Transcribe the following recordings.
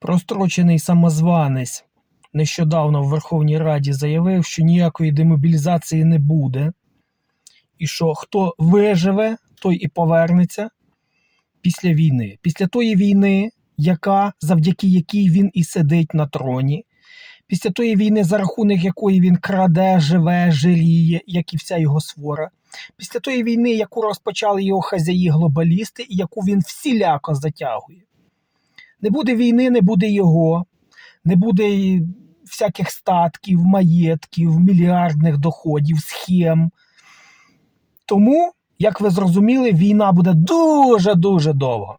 Прострочений самозванець нещодавно в Верховній Раді заявив, що ніякої демобілізації не буде, і що хто виживе, той і повернеться після війни. Після тої війни, яка, завдяки якій він і сидить на троні, після тої війни, за рахунок якої він краде, живе, жиріє, як і вся його свора. Після тої війни, яку розпочали його хазяї-глобалісти, і яку він всіляко затягує. Не буде війни, не буде його, не буде всяких статків, маєтків, мільярдних доходів, схем. Тому, як ви зрозуміли, війна буде дуже-дуже довго.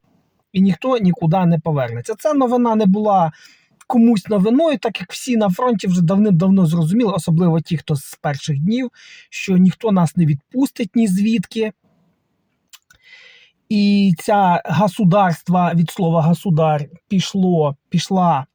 І ніхто нікуди не повернеться. Ця новина не була комусь новиною, так як всі на фронті вже давним-давно зрозуміли, особливо ті, хто з перших днів, що ніхто нас не відпустить ні звідки. І ця государство від слова государ пішло, пішла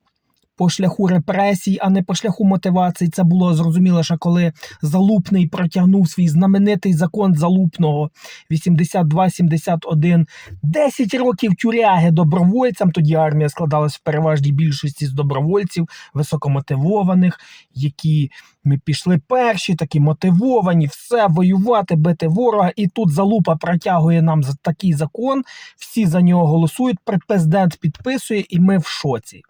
по шляху репресій, а не по шляху мотивації. Це було зрозуміло, що коли Залупний протягнув свій знаменитий закон Залупного 82-71, 10 років тюряги добровольцям. Тоді армія складалась в переважній більшості з добровольців, високомотивованих, які ми пішли перші, такі мотивовані, все воювати, бити ворога. І тут залупа протягує нам такий закон. Всі за нього голосують. Президент підписує, і ми в шоці.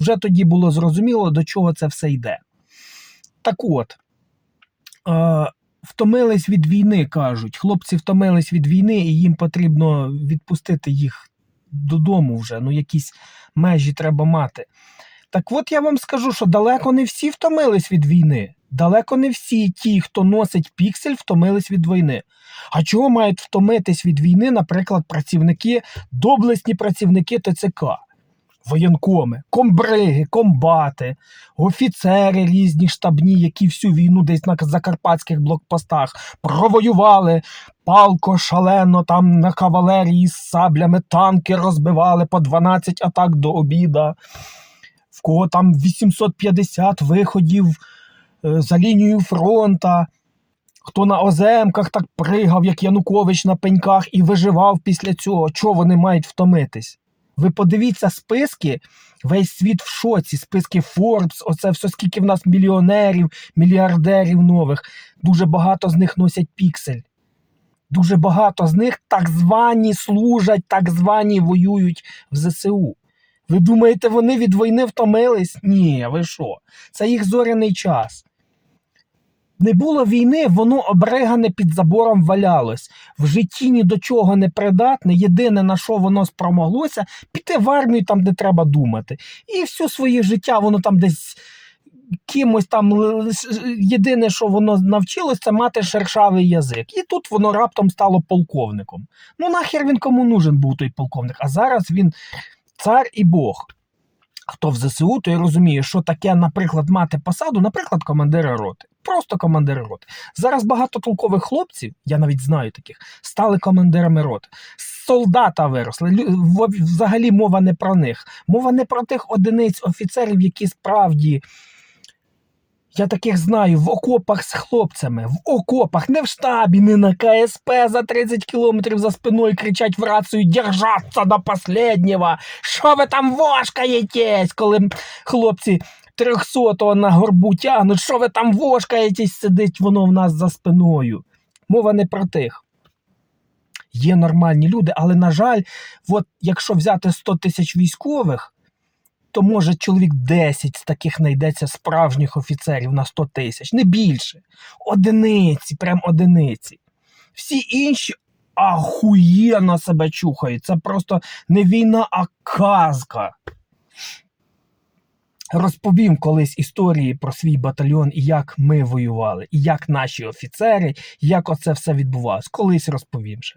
Вже тоді було зрозуміло, до чого це все йде. Так от, е, втомились від війни, кажуть. Хлопці втомились від війни, і їм потрібно відпустити їх додому вже. Ну, якісь межі треба мати. Так от я вам скажу, що далеко не всі втомились від війни. Далеко не всі ті, хто носить піксель, втомились від війни. А чого мають втомитись від війни, наприклад, працівники, доблесні працівники ТЦК? Воєнкоми, комбриги, комбати, офіцери різні штабні, які всю війну десь на закарпатських блокпостах провоювали палко, шалено там на кавалерії з саблями танки розбивали по 12 атак до обіда. В кого там 850 виходів е, за лінією фронта. Хто на оземках так пригав, як Янукович на пеньках, і виживав після цього, чого вони мають втомитись? Ви подивіться списки, весь світ в шоці, списки Forbes, оце все скільки в нас мільйонерів, мільярдерів нових. Дуже багато з них носять піксель. Дуже багато з них так звані служать, так звані воюють в ЗСУ. Ви думаєте, вони від війни втомились? Ні, ви що? Це їх зоряний час. Не було війни, воно обригане під забором валялось. В житті ні до чого не придатне. Єдине, на що воно спромоглося, піти в армію там, де треба думати. І все своє життя воно там десь кимось там єдине, що воно навчилось, це мати шершавий язик. І тут воно раптом стало полковником. Ну нахер він кому нужен був той полковник? А зараз він цар і Бог. Хто в ЗСУ, той розуміє, що таке, наприклад, мати посаду, наприклад, командира роти. Просто командири роти. Зараз багато толкових хлопців, я навіть знаю таких, стали командирами роти. Солдата виросли. Взагалі мова не про них. Мова не про тих одиниць офіцерів, які справді. Я таких знаю в окопах з хлопцями, в окопах, не в штабі, не на КСП за 30 кілометрів за спиною кричать в рацію «Держаться до последнього! Що ви там вошкаєтесь?» коли хлопці 300-го на горбу тягнуть, що ви там вошкаєтесь, сидить воно в нас за спиною. Мова не про тих. Є нормальні люди, але, на жаль, от якщо взяти 100 тисяч військових, то може чоловік 10 з таких знайдеться справжніх офіцерів на 100 тисяч, не більше. Одиниці, прям одиниці. Всі інші ахуєнно себе чухають. Це просто не війна, а казка. Розповім колись історії про свій батальйон і як ми воювали, і як наші офіцери, як оце все відбувалось. Колись розповім ще.